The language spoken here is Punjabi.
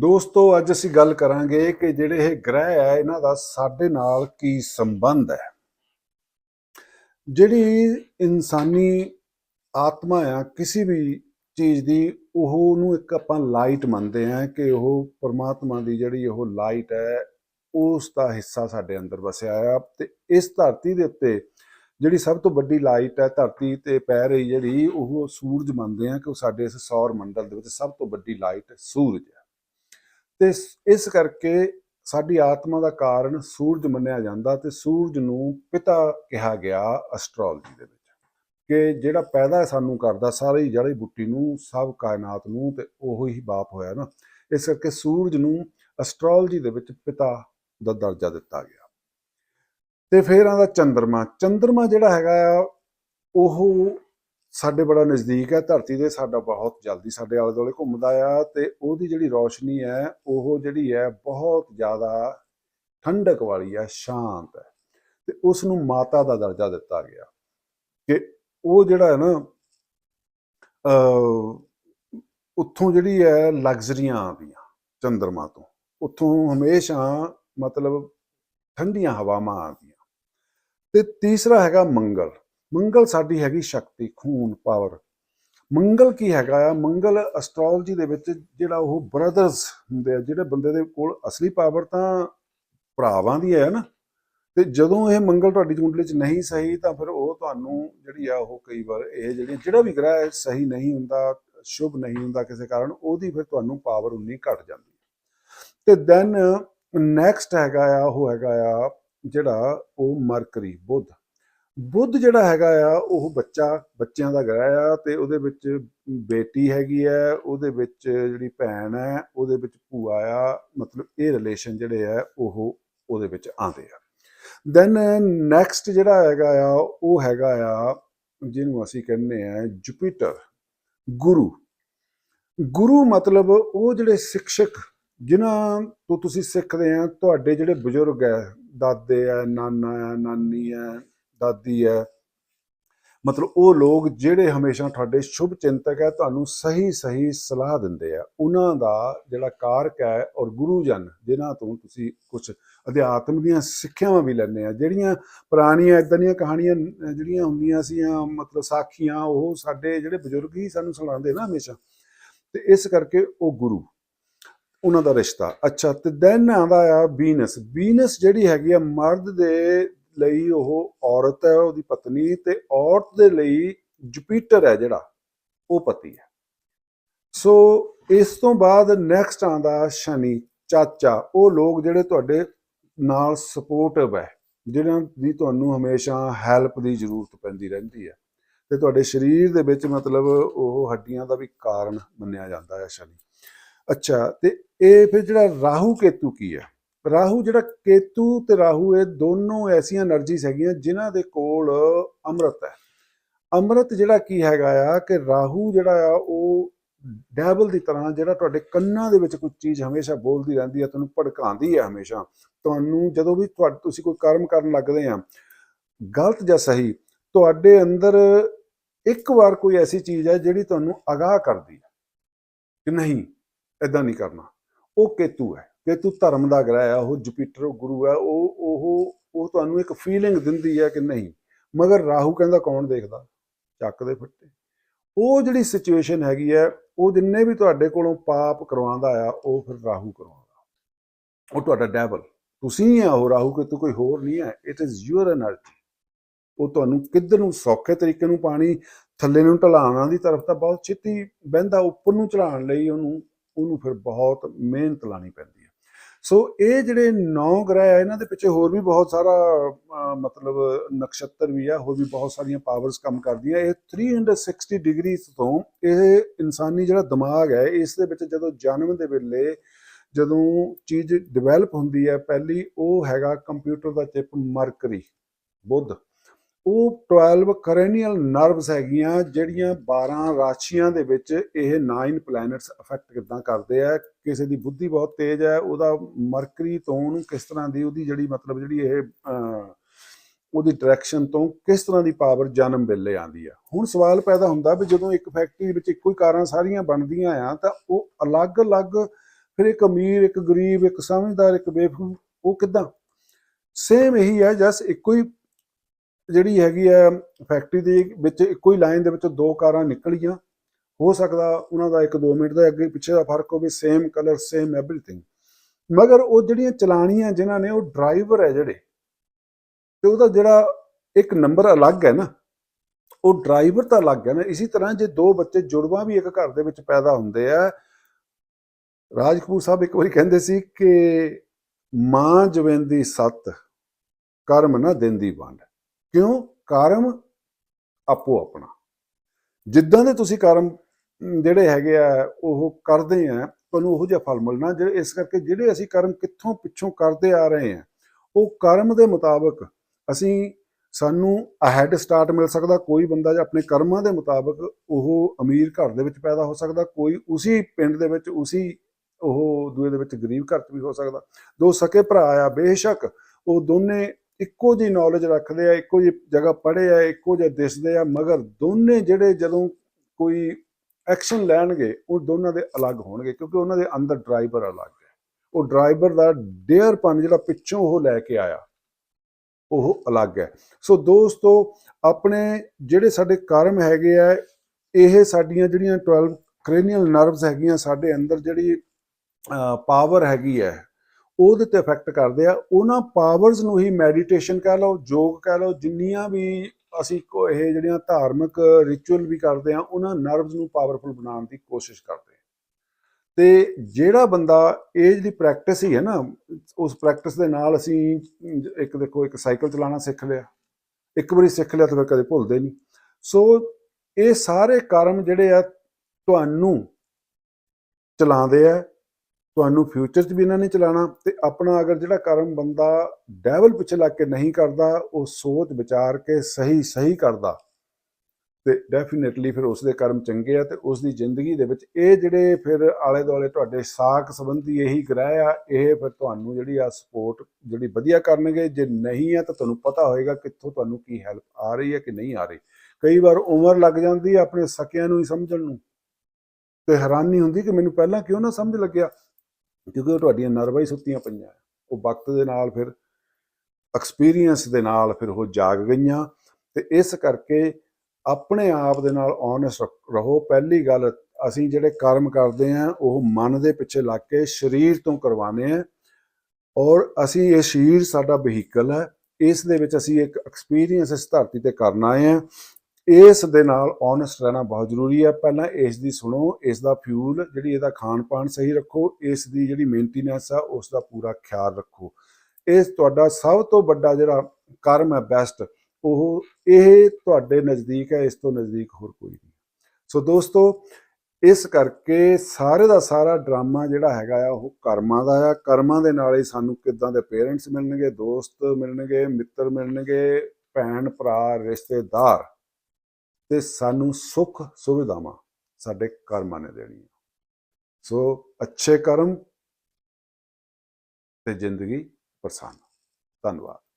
ਦੋਸਤੋ, ਅੱਜ ਅਸੀਂ ਗੱਲ ਕਰਾਂਗੇ ਕਿ ਜਿਹੜੇ ਇਹ ਗ੍ਰਹਿ ਹੈ ਇਹਨਾਂ ਦਾ ਸਾਡੇ ਨਾਲ ਕੀ ਸੰਬੰਧ ਹੈ। ਜਿਹੜੀ ਇਨਸਾਨੀ ਆਤਮਾ ਆ, ਕਿਸੇ ਵੀ ਚੀਜ਼ ਦੀ ਉਹ ਉਹਨੂੰ ਇੱਕ ਆਪਾਂ ਲਾਈਟ ਮੰਨਦੇ ਆ ਕਿ ਉਹ ਪਰਮਾਤਮਾ ਦੀ ਜਿਹੜੀ ਉਹ ਲਾਈਟ ਹੈ, ਉਸ ਦਾ ਹਿੱਸਾ ਸਾਡੇ ਅੰਦਰ ਵਸਿਆ ਆ ਤੇ ਇਸ ਧਰਤੀ ਦੇ ਉੱਤੇ ਜਿਹੜੀ ਸਭ ਤੋਂ ਵੱਡੀ ਲਾਈਟ ਹੈ, ਧਰਤੀ ਤੇ ਪੈ ਰਹੀ ਜਿਹੜੀ ਉਹ ਸੂਰਜ ਮੰਨਦੇ ਆ ਕਿ ਉਹ ਸਾਡੇ ਇਸ ਸੌਰ ਮੰਡਲ ਦੇ ਵਿੱਚ ਸਭ ਤੋਂ ਵੱਡੀ ਲਾਈਟ ਸੂਰਜ ਹੈ। ਤੇ ਇਸ- ਕਰਕੇ ਸਾਡੀ ਆਤਮਾ ਦਾ ਕਾਰਨ ਸੂਰਜ ਮੰਨਿਆ ਜਾਂਦਾ ਤੇ ਸੂਰਜ ਨੂੰ ਪਿਤਾ ਕਿਹਾ ਗਿਆ ਐਸਟ੍ਰੋਲੋਜੀ ਦੇ ਵਿੱਚ ਕਿ ਜਿਹੜਾ ਪੈਦਾ ਸਾਨੂੰ ਕਰਦਾ, ਸਾਰੀ ਜੜੀ ਬੁੱਟੀ ਨੂੰ, ਸਭ ਕਾਇਨਾਤ ਨੂੰ ਤੇ ਉਹੋ ਹੀ ਬਾਪ ਹੋਇਆ ਨਾ। ਇਸ ਕਰਕੇ ਸੂਰਜ ਨੂੰ ਐਸਟ੍ਰੋਲੋਜੀ ਦੇ ਵਿੱਚ ਪਿਤਾ ਦਾ ਦਰਜਾ ਦਿੱਤਾ ਗਿਆ। ਤੇ ਫਿਰ ਆਂਦਾ ਚੰ드ਰਮਾ ਚੰ드ਰਮਾ ਜਿਹੜਾ ਹੈਗਾ ਆ, ਉਹ ਸਾਡੇ ਬੜਾ ਨਜ਼ਦੀਕ ਹੈ, ਧਰਤੀ ਦੇ ਸਾਡਾ ਬਹੁਤ ਜਲਦੀ ਸਾਡੇ ਆਲੇ ਦੁਆਲੇ ਘੁੰਮਦਾ ਆ ਤੇ ਉਹਦੀ ਜਿਹੜੀ ਰੋਸ਼ਨੀ ਹੈ, ਉਹ ਜਿਹੜੀ ਹੈ ਬਹੁਤ ਜ਼ਿਆਦਾ ਠੰਡਕ ਵਾਲੀ ਹੈ, ਸ਼ਾਂਤ ਹੈ। ਤੇ ਉਸ ਨੂੰ ਮਾਤਾ ਦਾ ਦਰਜਾ ਦਿੱਤਾ ਗਿਆ। ਕਿ ਉਹ ਜਿਹੜਾ ਹੈ ਨਾ ਅ ਉੱਥੋਂ ਜਿਹੜੀ ਹੈ ਲਗਜ਼ਰੀਆਂ ਆਉਂਦੀਆਂ ਚੰਦਰਮਾ ਤੋਂ। ਉੱਥੋਂ ਹਮੇਸ਼ਾ ਮਤਲਬ ਠੰਡੀਆਂ ਹਵਾਵਾਂ ਆਉਂਦੀਆਂ। ਤੇ ਤੀਸਰਾ ਹੈਗਾ ਮੰਗਲ। ਮੰਗਲ ਸਾਡੀ ਹੈਗੀ ਸ਼ਕਤੀ, ਖੂਨ ਪਾਵਰ ਮੰਗਲ ਕੀ ਹੈਗਾ ਆ? ਮੰਗਲ ਐਸਟ੍ਰੋਲੋਜੀ ਦੇ ਵਿੱਚ ਜਿਹੜਾ ਉਹ ਬ੍ਰਦਰਸ ਹੁੰਦੇ ਆ, ਜਿਹੜੇ ਬੰਦੇ ਦੇ ਕੋਲ ਅਸਲੀ ਪਾਵਰ ਤਾਂ ਭਰਾਵਾਂ ਦੀ ਹੈ ਨਾ। ਤੇ ਜਦੋਂ ਇਹ ਮੰਗਲ ਤੁਹਾਡੀ ਕੁੰਡਲੀ 'ਚ ਨਹੀਂ ਸਹੀ, ਤਾਂ ਫਿਰ ਉਹ ਤੁਹਾਨੂੰ ਜਿਹੜੀ ਆ ਉਹ ਕਈ ਵਾਰ ਇਹ ਜਿਹੜੀ ਜਿਹੜਾ ਵੀ ਗ੍ਰਹਿ ਸਹੀ ਨਹੀਂ ਹੁੰਦਾ, ਸ਼ੁਭ ਨਹੀਂ ਹੁੰਦਾ ਕਿਸੇ ਕਾਰਨ, ਉਹਦੀ ਫਿਰ ਤੁਹਾਨੂੰ ਪਾਵਰ ਉਨੀ ਘਟ ਜਾਂਦੀ। ਹੈ ਤੇ ਦੈਨ ਨੈਕਸਟ ਹੈਗਾ ਆ, ਉਹ ਹੈਗਾ ਆ ਜਿਹੜਾ ਉਹ ਮਰਕਰੀ, ਬੁੱਧ। ਬੁੱਧ ਜਿਹੜਾ ਹੈਗਾ ਆ, ਉਹ ਬੱਚਾ, ਬੱਚਿਆਂ ਦਾ ਗ੍ਰਹਿ ਆ ਤੇ ਉਹਦੇ ਵਿੱਚ ਬੇਟੀ ਹੈਗੀ ਹੈ ਉਹਦੇ ਵਿੱਚ ਜਿਹੜੀ ਭੈਣ ਹੈ, ਉਹਦੇ ਵਿੱਚ ਭੂਆ ਆ, ਮਤਲਬ ਇਹ ਰਿਲੇਸ਼ਨ ਜਿਹੜੇ ਆ, ਉਹ ਉਹਦੇ ਵਿੱਚ ਆਉਂਦੇ ਆ। ਦੈਨ ਨੈਕਸਟ ਜਿਹੜਾ ਹੈਗਾ ਆ, ਉਹ ਹੈਗਾ ਆ, ਜਿਹਨੂੰ ਅਸੀਂ ਕਹਿੰਦੇ ਆ ਜੁਪੀਟਰ ਗੁਰੂ। ਗੁਰੂ ਮਤਲਬ ਉਹ ਜਿਹੜੇ ਸਿੱਖਸ਼ਕ, ਜਿਨ੍ਹਾਂ ਤੋਂ ਤੁਸੀਂ ਸਿੱਖਦੇ ਆ, ਤੁਹਾਡੇ ਜਿਹੜੇ ਬਜ਼ੁਰਗ ਹੈ ਦਾਦੇ ਆ, ਨਾਨਾ ਹੈ ਨਾਨੀ ਹੈ ਦਾਦੀ ਹੈ। ਮਤਲਬ ਉਹ ਲੋਕ ਜਿਹੜੇ ਹਮੇਸ਼ਾ ਤੁਹਾਡੇ ਸ਼ੁਭ ਚਿੰਤਕ ਹੈ, ਤੁਹਾਨੂੰ ਸਹੀ ਸਹੀ ਸਲਾਹ ਦਿੰਦੇ ਆ। ਉਹਨਾਂ ਦਾ ਜਿਹੜਾ ਕਾਰਕ ਹੈ ਔਰ ਗੁਰੂ ਜਨ, ਜਿਨ੍ਹਾਂ ਤੋਂ ਤੁਸੀਂ ਕੁਝ ਅਧਿਆਤਮ ਦੀਆਂ ਸਿੱਖਿਆਵਾਂ ਵੀ ਲੈਂਦੇ ਆ। ਜਿਹੜੀਆਂ ਪੁਰਾਣੀਆਂ ਇਦਾਂ ਦੀਆਂ ਕਹਾਣੀਆਂ ਜਿਹੜੀਆਂ ਹੁੰਦੀਆਂ ਸੀ ਮਤਲਬ ਸਾਖੀਆਂ, ਉਹ ਸਾਡੇ ਜਿਹੜੇ ਬਜ਼ੁਰਗ ਹੀ ਸਾਨੂੰ ਸੁਣਾਉਂਦੇ ਨਾ ਹਮੇਸ਼ਾ। ਤੇ ਇਸ ਕਰਕੇ ਉਹ ਗੁਰੂ, ਉਹਨਾਂ ਦਾ ਰਿਸ਼ਤਾ। ਅੱਛਾ, ਤੇ ਦੈਨ ਆਉਂਦਾ ਆ ਵੀਨਸ ਵੀਨਸ ਜਿਹੜੀ ਹੈਗੀ ਆ ਮਰਦ ਦੇ ਲਈ ਉਹ ਔਰਤ ਹੈ, ਉਹਦੀ ਪਤਨੀ ਤੇ ਔਰਤ ਦੇ ਲਈ ਜੁਪੀਟਰ ਹੈ ਜਿਹੜਾ, ਉਹ ਪਤੀ ਹੈ। ਸੋ ਇਸ ਤੋਂ ਬਾਅਦ ਨੈਕਸਟ ਆਉਂਦਾ ਸ਼ਨੀ, ਚਾਚਾ, ਉਹ ਲੋਕ ਜਿਹੜੇ ਤੁਹਾਡੇ ਨਾਲ ਸਪੋਰਟਿਵ ਹੈ, ਜਿਹਨਾਂ ਦੀ ਤੁਹਾਨੂੰ ਹਮੇਸ਼ਾ ਹੈਲਪ ਦੀ ਜ਼ਰੂਰਤ ਪੈਂਦੀ ਰਹਿੰਦੀ ਹੈ। ਤੇ ਤੁਹਾਡੇ ਸਰੀਰ ਦੇ ਵਿੱਚ ਮਤਲਬ ਉਹ ਹੱਡੀਆਂ ਦਾ ਵੀ ਕਾਰਨ ਮੰਨਿਆ ਜਾਂਦਾ ਹੈ ਸ਼ਨੀ। ਅੱਛਾ, ਤੇ ਇਹ ਫਿਰ ਜਿਹੜਾ ਰਾਹੂ ਕੇਤੂ ਕੀ ਹੈ? ਰਾਹੂ ਜਿਹੜਾ ਕੇਤੂ ਤੇ ਰਾਹੂ, ਇਹ ਦੋਨੋਂ ਐਸੀਆਂ એનર્ਜੀਜ਼ ਹੈਗੀਆਂ ਜਿਨ੍ਹਾਂ ਦੇ ਕੋਲ ਅੰਮ੍ਰਿਤ ਹੈ। ਅੰਮ੍ਰਿਤ ਜਿਹੜਾ ਕੀ ਹੈਗਾ ਆ ਕਿ ਰਾਹੂ ਜਿਹੜਾ ਆ, ਉਹ ਡੈਵਲ ਦੀ ਤਰ੍ਹਾਂ ਜਿਹੜਾ ਤੁਹਾਡੇ ਕੰਨਾਂ ਦੇ ਵਿੱਚ ਕੋਈ ਚੀਜ਼ ਹਮੇਸ਼ਾ ਬੋਲਦੀ ਰਹਿੰਦੀ ਹੈ ਤੁਹਾਨੂੰ ਭੜਕਾਉਂਦੀ ਹੈ ਹਮੇਸ਼ਾ। ਤੁਹਾਨੂੰ ਜਦੋਂ ਵੀ ਤੁਸੀਂ ਕੋਈ ਕਰਮ ਕਰਨ ਲੱਗਦੇ ਆ, ਗਲਤ ਜਾਂ ਸਹੀ, ਤੁਹਾਡੇ ਅੰਦਰ ਇੱਕ ਵਾਰ ਕੋਈ ਐਸੀ ਚੀਜ਼ ਹੈ ਜਿਹੜੀ ਤੁਹਾਨੂੰ ਅਗਾਹ ਕਰਦੀ ਹੈ ਕਿ ਨਹੀਂ ਇਦਾਂ ਨਹੀਂ ਕਰਨਾ। ਉਹ ਕੇਤੂ ਹੈ। ਕਿ ਤੂੰ ਧਰਮ ਦਾ ਗ੍ਰਹਿ ਆ, ਉਹ ਜੁਪੀਟਰ ਗੁਰੂ ਆ, ਉਹ ਉਹ ਉਹ ਤੁਹਾਨੂੰ ਇੱਕ ਫੀਲਿੰਗ ਦਿੰਦੀ ਹੈ ਕਿ ਨਹੀਂ। ਮਗਰ ਰਾਹੂ ਕਹਿੰਦਾ, ਕੌਣ ਦੇਖਦਾ? ਚੱਕ ਦੇ ਫੱਟੇ। ਉਹ ਜਿਹੜੀ ਸਿਚੁਏਸ਼ਨ ਹੈਗੀ ਹੈ ਉਹ ਜਿੰਨੇ ਵੀ ਤੁਹਾਡੇ ਕੋਲੋਂ ਪਾਪ ਕਰਵਾਉਂਦਾ ਆ, ਉਹ ਫਿਰ ਰਾਹੂ ਕਰਵਾਉਂਦਾ। ਉਹ ਤੁਹਾਡਾ ਡੈਵਲ ਤੁਸੀਂ ਆ ਹੋ ਰਾਹੂ ਕਿ ਤੂੰ ਕੋਈ ਹੋਰ ਨਹੀਂ ਹੈ ਇਟ ਇਜ਼ ਯੂਰ એનર્ਜੀ ਉਹ ਤੁਹਾਨੂੰ ਕਿੱਧਰ ਨੂੰ ਸੌਖੇ ਤਰੀਕੇ ਨੂੰ ਪਾਣੀ, ਥੱਲੇ ਨੂੰ ਢਲਾਣਾ ਦੀ ਤਰਫ ਤਾਂ ਬਹੁਤ ਛੇਤੀ ਬਹਿੰਦਾ, ਉੱਪਰ ਨੂੰ ਚੜਾਉਣ ਲਈ ਉਹਨੂੰ ਉਹਨੂੰ ਫਿਰ ਬਹੁਤ ਮਿਹਨਤ ਲਾਣੀ ਪੈਂਦੀ ਸੋ ਇਹ ਜਿਹੜੇ ਨੌ ਗ੍ਰਹਿ ਆ, ਇਹਨਾਂ ਦੇ ਪਿੱਛੇ ਹੋਰ ਵੀ ਬਹੁਤ ਸਾਰਾ ਮਤਲਬ ਨਕਸ਼ਤਰ ਵੀ ਆ, ਹੋਰ ਵੀ ਬਹੁਤ ਸਾਰੀਆਂ ਪਾਵਰਸ ਕੰਮ ਕਰਦੀਆਂ। ਇਹ 360 ਡਿਗਰੀ ਤੋਂ ਇਹ ਇਨਸਾਨੀ ਜਿਹੜਾ ਦਿਮਾਗ ਹੈ, ਇਸ ਦੇ ਵਿੱਚ ਜਦੋਂ ਜਨਮ ਦੇ ਵੇਲੇ ਜਦੋਂ ਚੀਜ਼ ਡਿਵੈਲਪ ਹੁੰਦੀ ਹੈ, ਪਹਿਲੀ ਉਹ ਹੈਗਾ ਕੰਪਿਊਟਰ ਦਾ ਚਿਪ ਮਰਕਰੀ ਬੁੱਧ। ਉਹ 12 ਕਰੈਨੀਅਲ ਨਰਵਸ ਹੈਗੀਆਂ ਜਿਹੜੀਆਂ 12 ਰਾਸ਼ੀਆਂ ਦੇ ਵਿੱਚ ਇਹ 9 ਪਲੈਨਟਸ ਅਫੈਕਟ ਕਿਦਾਂ ਕਰਦੇ ਆ, ਕਿਸੇ ਦੀ ਬੁੱਧੀ ਬਹੁਤ ਤੇਜ਼ ਹੈ, ਉਹਦਾ ਮਰਕਰੀ ਤੋਂ ਉਹਨੂੰ ਕਿਸ ਤਰ੍ਹਾਂ ਦੀ ਉਹਦੀ ਜਿਹੜੀ ਮਤਲਬ ਜਿਹੜੀ ਇਹ ਉਹਦੀ ਡਾਇਰੈਕਸ਼ਨ ਤੋਂ ਕਿਸ ਤਰ੍ਹਾਂ ਦੀ ਪਾਵਰ ਜਨਮ ਵੇਲੇ ਆਉਂਦੀ ਆ। ਹੁਣ ਸਵਾਲ ਪੈਦਾ ਹੁੰਦਾ ਵੀ ਜਦੋਂ ਇੱਕ ਫੈਕਟਰੀ ਵਿੱਚ ਇੱਕੋ ਹੀ ਕਾਰਾਂ ਸਾਰੀਆਂ ਬਣਦੀਆਂ ਆ, ਤਾਂ ਉਹ ਅਲੱਗ-ਅਲੱਗ ਫਿਰ ਇੱਕ ਅਮੀਰ, ਇੱਕ ਗਰੀਬ, ਇੱਕ ਸਮਝਦਾਰ, ਇੱਕ ਬੇਵਕੂਫ ਉਹ ਕਿਦਾਂ? ਸੇਮ ਇਹੀ ਹੈ ਜਸ ਇੱਕੋ ਹੀ ਜਿਹੜੀ ਹੈਗੀ ਹੈ ਫੈਕਟਰੀ ਦੇ ਵਿੱਚ ਇੱਕੋ ਹੀ ਲਾਈਨ ਦੇ ਵਿੱਚ ਦੋ ਕਾਰਾਂ ਨਿਕਲੀਆਂ, ਹੋ ਸਕਦਾ ਉਹਨਾਂ ਦਾ ਇੱਕ 2 ਮਿੰਟ ਦਾ ਅੱਗੇ ਪਿੱਛੇ ਦਾ ਫ਼ਰਕ ਹੋਵੇ ਸੇਮ ਕਲਰ ਸੇਮ ਐਵਰੀਥਿੰਗ ਮਗਰ ਉਹ ਜਿਹੜੀਆਂ ਚਲਾਣੀਆਂ ਜਿਨ੍ਹਾਂ ਨੇ ਉਹ ਡਰਾਈਵਰ ਹੈ ਜਿਹੜੇ, ਤੇ ਉਹਦਾ ਜਿਹੜਾ ਇੱਕ ਨੰਬਰ ਅਲੱਗ ਹੈ ਨਾ, ਉਹ ਡਰਾਈਵਰ ਤਾਂ ਅਲੱਗ ਹੈ ਨਾ। ਇਸੇ ਤਰ੍ਹਾਂ ਜੇ ਦੋ ਬੱਚੇ ਜੁੜਵਾ ਵੀ ਇੱਕ ਘਰ ਦੇ ਵਿੱਚ ਪੈਦਾ ਹੁੰਦੇ ਆ, ਰਾਜ ਕਪੂਰ ਸਾਹਿਬ ਇੱਕ ਵਾਰੀ ਕਹਿੰਦੇ ਸੀ ਕਿ ਮਾਂ ਜਵੈਂਦੀ ਸੱਤ, ਕਰਮ ਨਾ ਦਿੰਦੀ ਵੰਡ। ਕਿਉਂ? ਕਰਮ ਆਪੋ ਆਪਣਾ। ਜਿੱਦਾਂ ਦੇ ਤੁਸੀਂ ਕਰਮ ਜਿਹੜੇ ਹੈਗੇ ਆ, ਉਹ ਕਰਦੇ ਆ, ਤੁਹਾਨੂੰ ਉਹੋ ਜਿਹਾ ਫਲ ਮਿਲਣਾ। ਜਿਹੜੇ ਇਸ ਕਰਕੇ ਜਿਹੜੇ ਅਸੀਂ ਕਰਮ ਕਿੱਥੋਂ ਪਿੱਛੋਂ ਕਰਦੇ ਆ ਰਹੇ ਆ, ਉਹ ਕਰਮ ਦੇ ਮੁਤਾਬਕ ਅਸੀਂ ਸਾਨੂੰ ਅਹੈਡ ਸਟਾਰਟ ਮਿਲ ਸਕਦਾ। ਕੋਈ ਬੰਦਾ ਜੇ ਆਪਣੇ ਕਰਮਾਂ ਦੇ ਮੁਤਾਬਕ ਉਹ ਅਮੀਰ ਘਰ ਦੇ ਵਿੱਚ ਪੈਦਾ ਹੋ ਸਕਦਾ। ਕੋਈ ਉਸੇ ਪਿੰਡ ਦੇ ਵਿੱਚ, ਉਸੇ ਉਹ ਦੂਏ ਦੇ ਵਿੱਚ ਗਰੀਬ ਘਰ 'ਚ ਵੀ ਹੋ ਸਕਦਾ। ਦੋ ਸਕੇ ਭਰਾ ਆ, ਬੇਸ਼ੱਕ ਉਹ ਦੋਨੇ ਇੱਕੋ ਜਿਹੀ ਨੌਲੇਜ ਰੱਖਦੇ ਆ, ਇੱਕੋ ਜਿਹੀ ਜਗ੍ਹਾ ਪੜ੍ਹੇ ਆ, ਇੱਕੋ ਜਿਹੇ ਦਿਸਦੇ ਆ, ਮਗਰ ਦੋਨੇ ਜਿਹੜੇ ਜਦੋਂ ਕੋਈ ਐਕਸ਼ਨ ਲੈਣਗੇ, ਉਹ ਦੋਨਾਂ ਦੇ ਅਲੱਗ ਹੋਣਗੇ, ਕਿਉਂਕਿ ਉਹਨਾਂ ਦੇ ਅੰਦਰ ਡਰਾਈਵਰ ਅਲੱਗ ਹੈ। ਉਹ ਡਰਾਈਵਰ ਦਾ ਡੇਅਰਪਨ ਜਿਹੜਾ ਪਿੱਛੋਂ ਉਹ ਲੈ ਕੇ ਆਇਆ, ਉਹ ਅਲੱਗ ਹੈ। ਸੋ ਦੋਸਤੋ, ਆਪਣੇ ਜਿਹੜੇ ਸਾਡੇ ਕਰਮ ਹੈਗੇ ਆ, ਇਹ ਸਾਡੀਆਂ ਜਿਹੜੀਆਂ 12 ਕ੍ਰੇਨੀਅਲ ਨਰਵਸ ਹੈਗੀਆਂ, ਸਾਡੇ ਅੰਦਰ ਜਿਹੜੀ ਪਾਵਰ ਹੈਗੀ ਹੈ ਉਹਦੇ ਤੇ ਇਫੈਕਟ ਕਰਦੇ ਆ। ਉਹਨਾਂ ਪਾਵਰਸ ਨੂੰ ਹੀ ਮੈਡੀਟੇਸ਼ਨ ਕਹਿ ਲਓ, ਯੋਗ ਕਹਿ ਲਓ, ਜਿੰਨੀਆਂ ਵੀ ਅਸੀਂ ਕੋ- ਇਹ ਜਿਹੜੀਆਂ ਧਾਰਮਿਕ ਰਿਚੁਅਲ ਵੀ ਕਰਦੇ ਆ, ਉਹਨਾਂ ਨਰਵਸ ਨੂੰ ਪਾਵਰਫੁਲ ਬਣਾਉਣ ਦੀ ਕੋਸ਼ਿਸ਼ ਕਰਦੇ ਆ। ਤੇ ਜਿਹੜਾ ਬੰਦਾ ਇਹ ਜਿਹੜੀ ਪ੍ਰੈਕਟਿਸ ਹੀ ਹੈ ਨਾ, ਉਸ ਪ੍ਰੈਕਟਿਸ ਦੇ ਨਾਲ ਅਸੀਂ ਇੱਕ ਦੇਖੋ, ਇੱਕ ਸਾਈਕਲ ਚਲਾਉਣਾ ਸਿੱਖ ਲਿਆ। ਇੱਕ ਵਾਰੀ ਸਿੱਖ ਲਿਆ ਤਾਂ ਫਿਰ ਕਦੇ ਭੁੱਲਦੇ ਨਹੀਂ। ਸੋ ਇਹ ਸਾਰੇ ਕਰਮ ਜਿਹੜੇ ਆ, ਤੁਹਾਨੂੰ ਚਲਾਉਂਦੇ ਆ। ਤੁਹਾਨੂੰ ਫਿਊਚਰ 'ਚ ਵੀ ਇਹਨਾਂ ਨੇ ਚਲਾਣਾ ਤੇ ਆਪਣਾ ਅਗਰ ਜਿਹੜਾ ਕਰਮ ਬੰਦਾ ਡੈਵਲ ਪਿੱਛੇ ਲੱਗ ਕੇ ਨਹੀਂ ਕਰਦਾ, ਉਹ ਸੋਚ ਵਿਚਾਰ ਕੇ ਸਹੀ ਸਹੀ ਕਰਦਾ। ਤੇ ਡੈਫੀਨਿਟਲੀ ਫਿਰ ਉਸ ਦੇ ਕਰਮ ਚੰਗੇ ਆ ਤੇ ਉਸ ਦੀ ਜ਼ਿੰਦਗੀ ਦੇ ਵਿੱਚ ਇਹ ਜਿਹੜੇ ਫਿਰ ਆਲੇ ਦੁਆਲੇ ਤੁਹਾਡੇ ਸਾਖ ਸੰਬੰਧੀ ਇਹੀ ਗ੍ਰਹਿ ਆ, ਇਹ ਫਿਰ ਤੁਹਾਨੂੰ ਜਿਹੜੀ ਆ ਸਪੋਰਟ ਜਿਹੜੀ ਵਧੀਆ ਕਰਨਗੇ। ਜੇ ਨਹੀਂ ਆ ਤਾਂ ਤੁਹਾਨੂੰ ਪਤਾ ਹੋਏਗਾ ਕਿੱਥੋਂ ਤੁਹਾਨੂੰ ਕੀ ਹੈਲਪ ਆ ਰਹੀ ਹੈ ਕਿ ਨਹੀਂ ਆ ਰਹੀ। ਕਈ ਵਾਰ ਉਮਰ ਲੱਗ ਜਾਂਦੀ ਹੈ ਆਪਣੇ ਸਕਿਆਂ ਨੂੰ ਹੀ ਸਮਝਣ ਨੂੰ। ਤੇ ਹੈਰਾਨੀ ਹੁੰਦੀ ਕਿ ਮੈਨੂੰ ਪਹਿਲਾਂ ਕਿਉਂ ਨਾ ਸਮਝ ਲੱਗਿਆ? ਕਿਉਂਕਿ ਉਹ ਤੁਹਾਡੀਆਂ ਨਰਵਾਂ ਹੀ ਸੁੱਤੀਆਂ ਪਈਆਂ। ਉਹ ਵਕਤ ਦੇ ਨਾਲ ਫਿਰ ਐਕਸਪੀਰੀਅੰਸ ਦੇ ਨਾਲ ਫਿਰ ਉਹ ਜਾਗ ਗਈਆਂ ਤੇ ਇਸ ਕਰਕੇ ਆਪਣੇ ਆਪ ਦੇ ਨਾਲ ਓਨੈਸਟ ਰਹੋ। ਪਹਿਲੀ ਗੱਲ ਅਸੀਂ ਜਿਹੜੇ ਕਰਮ ਕਰਦੇ ਆਂ, ਉਹ ਮਨ ਦੇ ਪਿੱਛੇ ਲੱਗ ਕੇ ਸਰੀਰ ਤੋਂ ਕਰਵਾਉਂਦੇ ਆਂ ਔਰ ਅਸੀਂ ਇਹ ਸਰੀਰ ਸਾਡਾ ਵਹੀਕਲ ਹੈ। ਇਸ ਦੇ ਵਿੱਚ ਅਸੀਂ ਇੱਕ ਐਕਸਪੀਰੀਅੰਸ ਇਸ ਧਰਤੀ ਤੇ ਕਰਨ ਆਏ ਆਂ ਇਸ ਦੇ ਨਾਲ ਓਨੈਸਟ ਰਹਿਣਾ ਬਹੁਤ ਜ਼ਰੂਰੀ ਹੈ। ਪਹਿਲਾਂ ਇਸ ਦੀ ਸੁਣੋ, ਇਸ ਦਾ ਫਿਊਲ ਜਿਹੜੀ ਇਹਦਾ ਖਾਣ ਪਾਣ ਸਹੀ ਰੱਖੋ, ਇਸ ਦੀ ਜਿਹੜੀ ਮੇਨਟੇਨੈਂਸ ਆ, ਉਸ ਦਾ ਪੂਰਾ ਖਿਆਲ ਰੱਖੋ। ਇਹ ਤੁਹਾਡਾ ਸਭ ਤੋਂ ਵੱਡਾ ਜਿਹੜਾ ਕਰਮ ਹੈ ਬੈਸਟ ਉਹ ਇਹ ਤੁਹਾਡੇ ਨਜ਼ਦੀਕ ਹੈ, ਇਸ ਤੋਂ ਨਜ਼ਦੀਕ ਹੋਰ ਕੋਈ ਨਹੀਂ। ਸੋ ਦੋਸਤੋ, ਇਸ ਕਰਕੇ ਸਾਰੇ ਦਾ ਸਾਰਾ ਡਰਾਮਾ ਜਿਹੜਾ ਹੈਗਾ ਆ, ਉਹ ਕਰਮਾਂ ਦਾ ਆ। ਕਰਮਾਂ ਦੇ ਨਾਲ ਹੀ ਸਾਨੂੰ ਕਿੱਦਾਂ ਦੇ ਪੇਰੈਂਟਸ ਮਿਲਣਗੇ, ਦੋਸਤ ਮਿਲਣਗੇ, ਮਿੱਤਰ ਮਿਲਣਗੇ ਭੈਣ ਭਰਾ ਰਿਸ਼ਤੇਦਾਰ। ਤੇ ਸਾਨੂੰ ਸੁੱਖ ਸੁਵਿਧਾਵਾਂ ਸਾਡੇ ਕਰਮਾਂ ਨੇ ਦੇਣੀਆਂ। ਸੋ ਅੱਛੇ ਕਰਮ ਤੇ ਜ਼ਿੰਦਗੀ ਪ੍ਰਸੰਨ। ਧੰਨਵਾਦ।